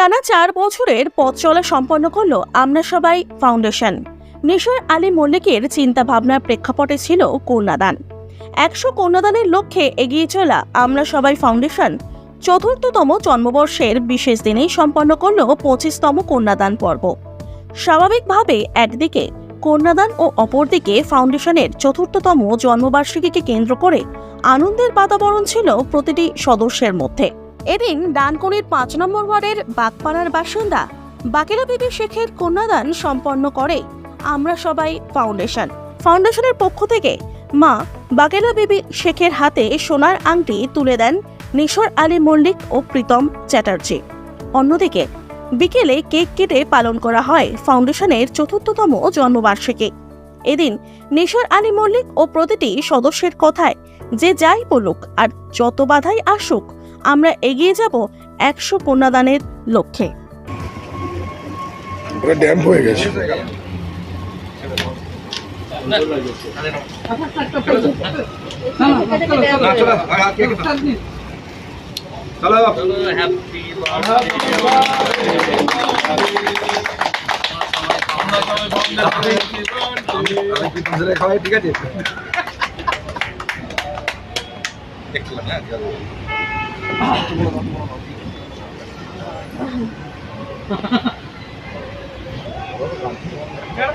টানা চার বছরের পথ চলা সম্পন্ন করল আমরা সবাই ফাউন্ডেশন। নিশার আলী মল্লিকের চিন্তা ভাবনার প্রেক্ষাপটে ছিল কন্যাদান। একশো কন্যাদানের লক্ষ্যে এগিয়ে চলা আমরা সবাই ফাউন্ডেশন চতুর্থতম জন্মবর্ষের বিশেষ দিনেই সম্পন্ন করল পঁচিশতম কন্যাদান পর্ব। স্বাভাবিকভাবে একদিকে কন্যাদান ও অপরদিকে ফাউন্ডেশনের চতুর্থতম জন্মবার্ষিকীকে কেন্দ্র করে আনন্দের বাতাবরণ ছিল প্রতিটি সদস্যের মধ্যে। এদিন ডানকুনির পাঁচ নম্বর ওয়ার্ডের বাগপাড়ার বাসিন্দা বাকেলা বিবি শেখের কন্যাদান সম্পন্ন করে। আমরা সবাই ফাউন্ডেশন। ফাউন্ডেশনের পক্ষ থেকে মা বাকেলা বিবি শেখের হাতে সোনার আংটি তুলে দেন নিশোর আলী মল্লিক ও প্রীতম চ্যাটার্জি। অন্যদিকে বিকেলে কেক কেটে পালন করা হয় ফাউন্ডেশনের চতুর্থতম জন্মবার্ষিকী। এদিন নিশোর আলী মল্লিক ও প্রতিটি সদস্যের কথায় যে যাই বলুক আর যত বাধাই আসুক আমরা এগিয়ে যাব একশো কন্যাদানের লক্ষ্যে। হয়ে গেছে। ঠিক আছে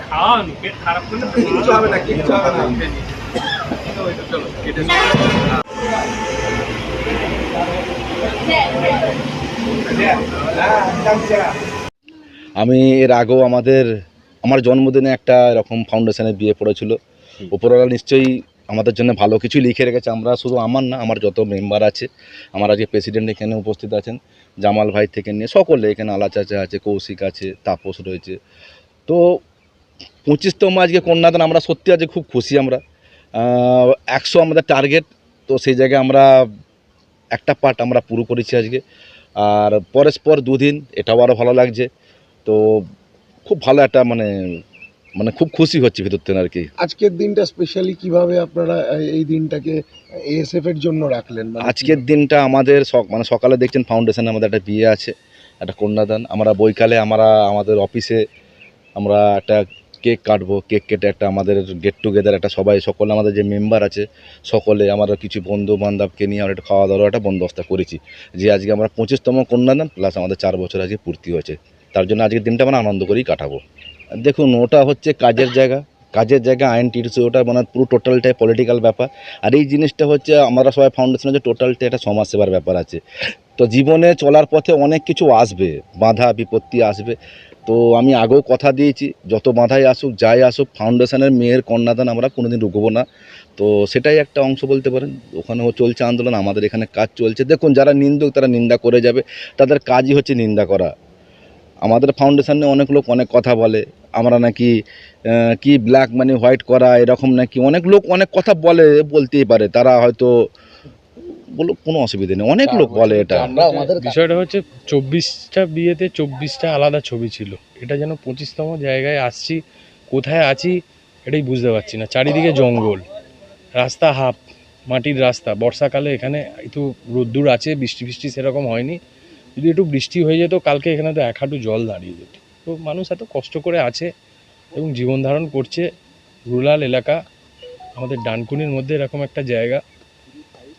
খাওয়ান পেট খারাপ করলে তো হবে না কিচ্ছু হবে না। চলো কেটে আমি এর আগেও আমাদের আমার জন্মদিনে একটা এরকম ফাউন্ডেশনে বিয়ে পড়েছিল। উপরওয়ালা নিশ্চয়ই আমাদের জন্য ভালো কিছু লিখে রেখেছে। আমরা শুধু আমার না, আমার যত মেম্বার আছে, আমার আজকে প্রেসিডেন্ট এখানে উপস্থিত আছেন, জামাল ভাই থেকে নিয়ে সকলে এখানে আলা চাচা আছে, কৌশিক আছে, তাপস রয়েছে। তো পঁচিশতম আজকে কন্যাদান, আমরা সত্যি আজকে খুব খুশি আমরা। একশো আমাদের টার্গেট তো সেই জায়গায় আমরা একটা পার্ট আমরা পুরো করেছি আজকে। আর পরস্পর দুদিন, এটাও আরও ভালো লাগছে। তো খুব ভালো একটা মানে মানে খুব খুশি হচ্ছে ভিতর থেকে আর কি। আজকের দিনটা স্পেশালি কীভাবে আপনারা এই- দিনটাকে এএসএফ এর জন্য রাখলেন? মানে আজকের দিনটা আমাদের সক- মানে সকালে দেখছেন ফাউন্ডেশনে আমাদের একটা বিয়ে আছে একটা কন্যাদান। আমরা বৈকালে আমরা আমাদের অফিসে আমরা একটা কেক কাটবো কেক কেটে একটা আমাদের গেট টুগেদার একটা সবাই সকলে আমাদের যে মেম্বার আছে সকলে আমরা কিছু বন্ধু বান্ধবকে নিয়ে আমরা একটা খাওয়া দাওয়ার একটা বন্দোবস্ত করেছি। যে আজকে আমরা পঁচিশতম কন্যাদান প্লাস আমাদের চার বছর আজকে পূর্তি হয়েছে। তার জন্য আজকের দিনটা আমরা আনন্দ করেই কাটাবো। দেখুন, ওটা হচ্ছে কাজের জায়গা। কাজের জায়গা আইন টিরসি ওটা মানে পুরো টোটালটাই পলিটিক্যাল ব্যাপার। আর এই জিনিসটা হচ্ছে, আমরা সবাই ফাউন্ডেশন হচ্ছে টোটালটা একটা সমাজসেবার ব্যাপার আছে। তো জীবনে চলার পথে অনেক কিছু আসবে, বাধা, বিপত্তি আসবে। তো আমি আগেও কথা দিয়েছি, যত বাধাই আসুক, যাই আসুক ফাউন্ডেশনের মেয়ের কন্যাদান আমরা কোনোদিন রুকবো না। তো সেটাই একটা অংশ বলতে পারেন। ওখানেও চলছে আন্দোলন, আমাদের এখানে কাজ চলছে। দেখুন, যারা নিন্দুক, তারা নিন্দা করে যাবে। তাদের কাজই হচ্ছে নিন্দা করা। আমাদের ফাউন্ডেশনে অনেক লোক অনেক কথা বলে। আমরা নাকি কি ব্ল্যাক মানি হোয়াইট করা এরকম নাকি অনেক লোক অনেক কথা বলে বলতেই পারে। তারা হয়তো বলো কোনো অসুবিধা নেই। অনেক লোক বলে এটা। আমাদের বিষয়টা হচ্ছে চব্বিশটা বিয়েতে চব্বিশটা আলাদা ছবি ছিল। এটা যেন পঁচিশতম জায়গায় আসছি কোথায় আছি এটাই বুঝতে পারছি না। চারিদিকে জঙ্গল রাস্তা হাফ মাটির রাস্তা। বর্ষাকালে এখানে একটু রোদ্দুর আছে বৃষ্টি ফিষ্টি সেরকম হয়নি। যদি একটু বৃষ্টি হয়ে যেত, কালকে এখানে তো এক হাঁটু জল দাঁড়িয়ে যেত। তো মানুষ এত কষ্ট করে আছে এবং জীবন ধারণ করছে রুরাল এলাকা, আমাদের ডানকুনির মধ্যে এরকম একটা জায়গা।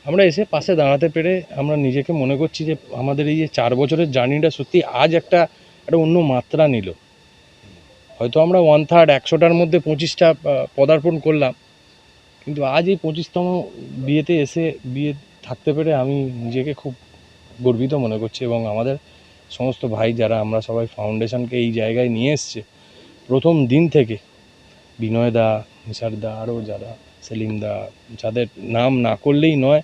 আমরা এসে পাশে দাঁড়াতে পেরে আমরা নিজেকে মনে করছি যে আমাদের এই যে চার বছরের জার্নিটা সত্যি আজ একটা একটা অন্য মাত্রা নিল। হয়তো আমরা ওয়ান থার্ড একশোটার মধ্যে পঁচিশটা পদার্পণ করলাম। কিন্তু আজ এই পঁচিশতম বিয়েতে এসে বিয়ে থাকতে পেরে আমি নিজেকে খুব গর্বিত মনে করছি এবং আমাদের সমস্ত ভাই যারা আমরা সবাই ফাউন্ডেশনকে এই জায়গায় নিয়ে এসছে, প্রথম দিন থেকে বিনয় দা নিসার দা, আরও যারা, সেলিম দা, যাদের নাম না করলেই নয়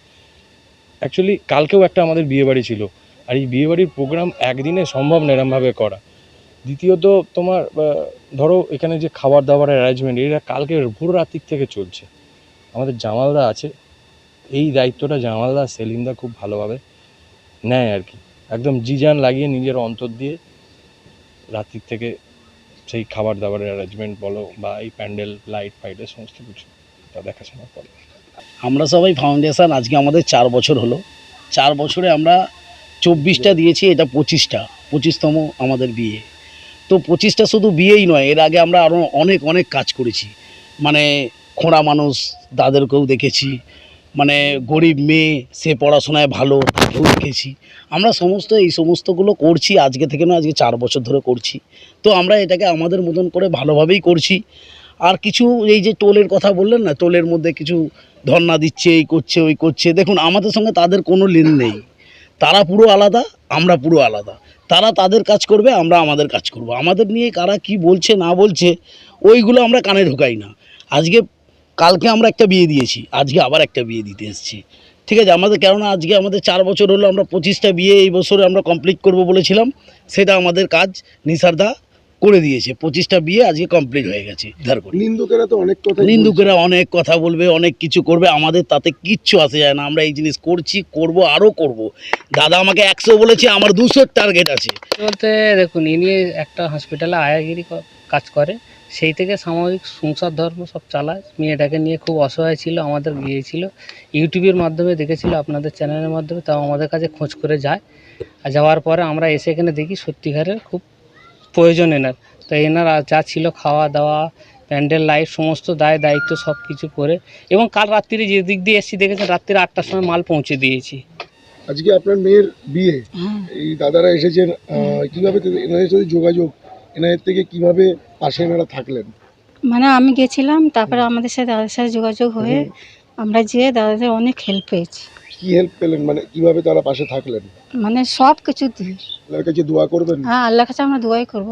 অ্যাকচুয়ালি কালকেও একটা আমাদের বিয়েবাড়ি ছিল। আর এই বিয়েবাড়ির প্রোগ্রাম একদিনে সম্ভব এরমভাবে করা। দ্বিতীয়ত তোমার ধরো এখানে যে খাবার দাবারের অ্যারেঞ্জমেন্ট এটা কালকে ভোর রাত্রির থেকে চলছে। আমাদের জামালদা আছে। এই দায়িত্বটা জামালদা সেলিমদা খুব ভালোভাবে নেয় আর কি। একদম জিজান লাগিয়ে নিজের অন্তর দিয়ে রাত্রির থেকে সেই খাবার দাবারের অ্যারেঞ্জমেন্ট বলো বা এই প্যান্ডেল লাইট ফাইটের সমস্ত কিছু তা দেখাশোনা করে। আমরা সবাই ফাউন্ডেশন আজকে আমাদের চার বছর হলো। চার বছরে আমরা চব্বিশটা দিয়েছি, এটা পঁচিশটা, পঁচিশতম আমাদের বিয়ে। তো পঁচিশটা শুধু বিয়েই নয়, এর আগে আমরা আরও অনেক অনেক কাজ করেছি। মানে খোঁড়া মানুষ, তাদেরকেও দেখেছি। মানে গরিব মেয়ে, সে পড়াশোনায় ভালো তাকেও দেখেছি। আমরা সমস্ত, এই সমস্তগুলো করছি, আজকে থেকে না আজকে চার বছর ধরে করছি। তো আমরা এটাকে আমাদের মতন করে ভালোভাবেই করছি। আর কিছু, এই যে টোলের কথা বললেন না, টোলের মধ্যে কিছু ধর্না দিচ্ছে, এই করছে, ওই করছে। দেখুন, আমাদের সঙ্গে তাদের কোনো লিন নেই। তারা পুরো আলাদা, আমরা পুরো আলাদা। তারা তাদের কাজ করবে, আমরা আমাদের কাজ করব। আমাদের নিয়ে কারা কি বলছে, না বলছে, ওইগুলো আমরা কানে ঢোকাই না। আজকে, কালকে আমরা একটা বিয়ে দিয়েছি, আজকে আবার একটা বিয়ে দিতে এসেছি। ঠিক আছে আমাদের কেননা আজকে আমাদের চার বছর হলো আমরা পঁচিশটা বিয়ে এই বছরে আমরা কমপ্লিট করব বলেছিলাম সেটা আমাদের কাজ নিসারদা করে দিয়েছে পঁচিশটা বিয়ে আজকে কমপ্লিট হয়ে গেছে ধার করে। নিন্দুকেরা তো অনেক কথা নিন্দুকেরা অনেক কথা বলবে অনেক কিছু করবে আমাদের তাতে কিচ্ছু আসে যায় না আমরা এই জিনিস করছি করব আরও করব। দাদা আমাকে একশো বলেছে আমার দুশোর টার্গেট আছে। বলতে দেখুন ইনি একটা হসপিটালে আয়াগিরি কাজ করে সেই থেকে সাময়িক সংসার ধর্ম সব চালায়। মেয়েটাকে নিয়ে খুব অসহায় ছিল আমাদের গিয়েছিল ইউটিউবের মাধ্যমে দেখেছিল আপনাদের চ্যানেলের মাধ্যমে তাও আমাদের কাছে খোঁজ করে যায়। আর যাওয়ার পরে আমরা এসে এখানে দেখি সত্যিকারের খুব প্রয়োজন এনার। তো এনার যা ছিল খাওয়া দাওয়া প্যান্ডেল লাইট সমস্ত দায় দায়িত্ব সব কিছু করে এবং কাল রাত্রিরে যে দিক দিয়ে এসেছি দেখেছেন? রাত্রিরে আটটার সময় মাল পৌঁছে দিয়েছি। আজকে আপনার মেয়ের বিয়ে। এই দাদারা এসেছেন কীভাবে এনাদের সাথে যোগাযোগ? এনাদের থেকে কীভাবে পাশে এনারা থাকলেন? মানে আমি গেছিলাম তারপরে আমাদের সাথে দাদার সাথে যোগাযোগ হয়ে আমরা যেয়ে দাদাদের অনেক হেল্প পেয়েছি। কি হেল্প পেলেন? মানে কীভাবে তারা পাশে থাকলেন? মানে সব কিছু দিয়ে। তাদের কাছে দোয়া করবেন? হ্যাঁ আল্লাহর কাছে আমরা দোয়াই করব।